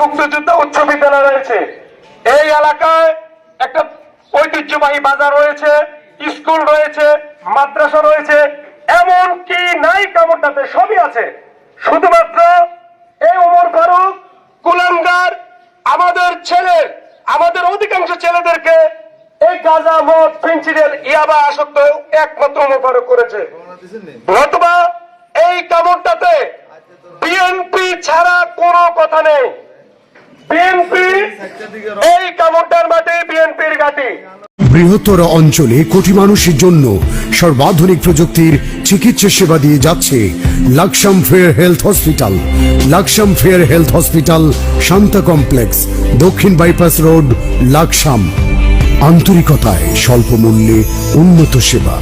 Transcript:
মুক্তিযুদ্ধ উচ্চ বিদ্যালয় রয়েছে। এই এলাকায় একটা ঐতিহ্যবাহী বাজার রয়েছে, স্কুল রয়েছে, মাদ্রাসা রয়েছে এমন কি নাই কামড়টাতে সবই আছে। শুধুমাত্র এই ওমর ফারুক, কুলাঙ্গার, আমাদের ছেলে, আমাদের অধিকাংশ ছেলেদেরকে এই গাঁজা, মদ ফেন্সিডেল ইয়াবা আসক্ত একমাত্র ওমর ফারুক করেছে। নতুবা এই কামড়টাতে বিএনপি ছাড়া কোনো কথা নেই। বিএনপি এই কামড়টার মাঠে বিএনপির ঘাটি। বৃহত্তর অঞ্চলে কোটি মানুষের জন্য সর্বাধুনিক প্রযুক্তির চিকিৎসা সেবা দিয়ে যাচ্ছে Laksam fair health hospital. Laksam fair health hospital Shanta complex, দক্ষিণ বাইপাস রোড, লাকসাম। আন্তরিকতায় স্বল্প মূল্যে উন্নত সেবা।